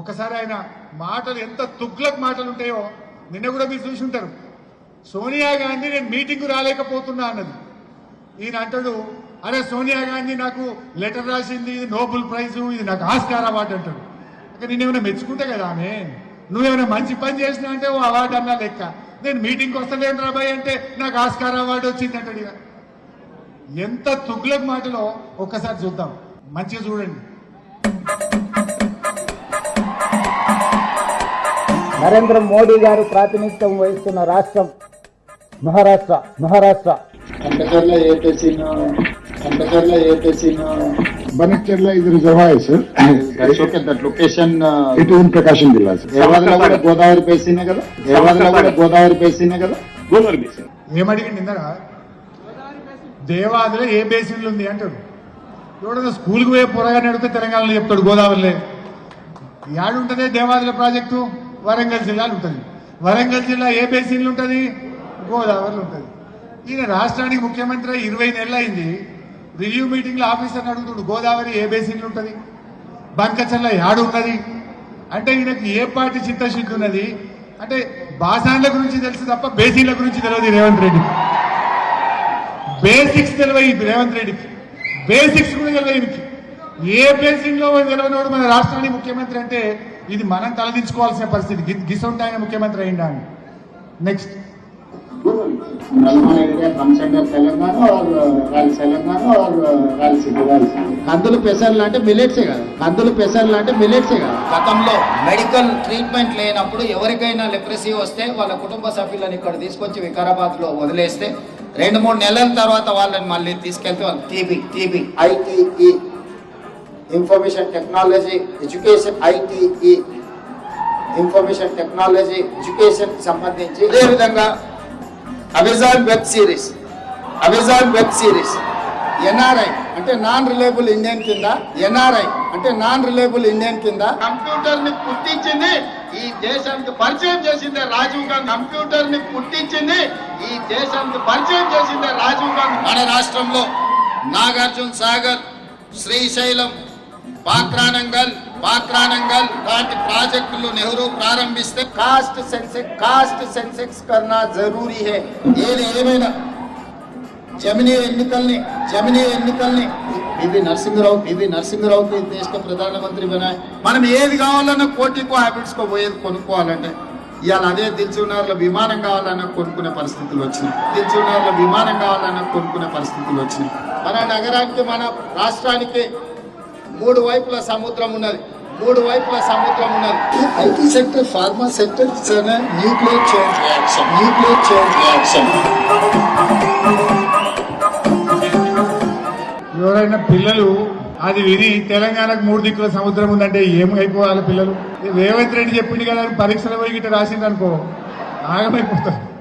ఒకసారి ఆయన మాటలు ఎంత తుగ్లక్ మాటలు ఉంటాయో నిన్న కూడా మీరు చూసి ఉంటారు. సోనియా గాంధీ నేను మీటింగ్ రాలేకపోతున్నా అన్నది. ఈయన అంటాడు అరే సోనియా గాంధీ నాకు లెటర్ రాసింది ఇది నోబెల్ ప్రైజ్ ఇది నాకు ఆస్కార్ అవార్డు అంటాడు. ఇక నేనేమైనా మెచ్చుకుంటే కదా ఆమె? నువ్వేమైనా మంచి పని చేసినా అంటే ఓ అవార్డు అన్నా లెక్క. నేను మీటింగ్కి వస్తలేను రాబాయ్ అంటే నాకు ఆస్కార్ అవార్డు వచ్చింది అంటాడు ఇక ఎంత తుగ్లక్ మాటలో ఒక్కసారి చూద్దాం. మంచిగా చూడండి. నరేంద్ర మోడీ గారు ప్రాతినిధ్యం వహిస్తున్న రాష్ట్రం Maharashtra Maharashtra. Okay that location Villa, sir. దేవాదలో కూడా గోదావరి బేసినే కదా? దేవాదలో కూడా గోదావరి బేసినే కదా. ఏమడిగింది దేవాదిలో ఏ బేసిన్లు ఉంది అంటాడు ఎవడన్నా స్కూల్కి పోయే పొరగానే అడిగితే తెలంగాణలో చెప్తాడు గోదావరిలే. యాడుంటది దేవాదుల ప్రాజెక్టు? వరంగల్ జిల్లా ఉంటుంది. వరంగల్ జిల్లా ఏ బేసిన్లు ఉంటుంది? గోదావరిలో ఉంటుంది. ఈయన రాష్ట్రానికి ముఖ్యమంత్రి ఇరవై నెలలు అయింది. రివ్యూ మీటింగ్లో ఆఫీసర్ని అడుగుతుడు గోదావరి ఏ బేసిన్లు ఉంటుంది? బంకచల్ల యాడు ఉన్నది? అంటే ఈయనకి ఏ పార్టీ చిత్తశుద్ధి ఉన్నది? అంటే బాసాన్ల గురించి తెలుసు తప్ప బేసిన్ల గురించి తెలియదు రేవంత్ రెడ్డి. బేసిక్స్ తెలియదు రేవంత్ రెడ్డికి. బేసిక్స్ కూడా తెలియదు ఏ బేసిన్లో తెలియనివాడు మన రాష్ట్రానికి ముఖ్యమంత్రి అంటే ఇది మనం తలదించుకోవాల్సిన పరిస్థితి. గి- గిసొంటి ఆయన ముఖ్యమంత్రి అయిందా అని నెక్స్ట్ కందులు పెసర్లు అంటే మిలెట్సే కదా. కందులు పెసర్లు అంటే మిలెట్సే కదా. గతంలో మెడికల్ ట్రీట్మెంట్ లేనప్పుడు ఎవరికైనా లెప్రసీ వస్తే వాళ్ళ కుటుంబ సభ్యులను ఇక్కడ తీసుకొచ్చి వికారాబాద్లో వదిలేస్తే రెండు మూడు నెలల తర్వాత వాళ్ళని మళ్ళీ తీసుకెళ్తే వాళ్ళు TB TB. ITE information technology education ITE information technology education సంబంధించి అదేవిధంగా Amazon web series Amazon web series NRI అంటే నాన్ రిలయబుల్ ఇండియన్ కింద ఎన్ఆర్ఐ అంటే నాన్ రిలయబుల్ ఇండియన్ కింద కంప్యూటర్ని పుట్టించింది ఈ దేశానికి పరిచయం చేసిందే రాజీవ్ గాంధీ. కంప్యూటర్ని పుట్టించింది ఈ దేశానికి పరిచయం చేసిందే రాజీవ్ గాంధీ. మన రాష్ట్రంలో నాగార్జున సాగర్ శ్రీశైలం పాక్రానంగల్ పాక్రానంగల్ లాంటి ప్రాజెక్టులు నెహ్రూ ప్రారంభిస్తే కాస్ట్ సెన్సెక్స్ కాస్ట్ సెన్సెక్స్ కర్నా జరూరీ హై. ఏది ఏమైనా జమినీ ఎన్నికల్ని జమినీ ఎన్నికల్ని పివి నరసింహరావు పివి నరసింహరావుకి దేశ ప్రధానమంత్రి బనాయ్ మనం ఏది కావాలన్నా కోటికో హ్యాబిట్స్ కో పోయేది కొనుక్కోవాలంటే ఇవాళ అదే దిల్చున్నారులో విమానం కావాలన్నా కొనుక్కునే పరిస్థితులు వచ్చినాయి. దిల్చున్నారులో విమానం కావాలన్నా కొనుక్కునే పరిస్థితులు వచ్చినాయి. మన నగరానికి మన రాష్ట్రానికి మూడు వైపుల సముద్రం ఉన్నది. మూడు వైపుల సముద్రం ఉన్నది. IT sector pharma sector nuclear chain. Reaction nuclear chain. Reaction ఎవరైనా పిల్లలు అది విని తెలంగాణకు మూడు దిక్కుల సముద్రం ఉందంటే ఏం అయిపోవాలి పిల్లలు? రేవంత్ రెడ్డి చెప్పింది కదా పరీక్షలు పోయి గిట్ట రాసింది అనుకో. ఆగమైపోతారు.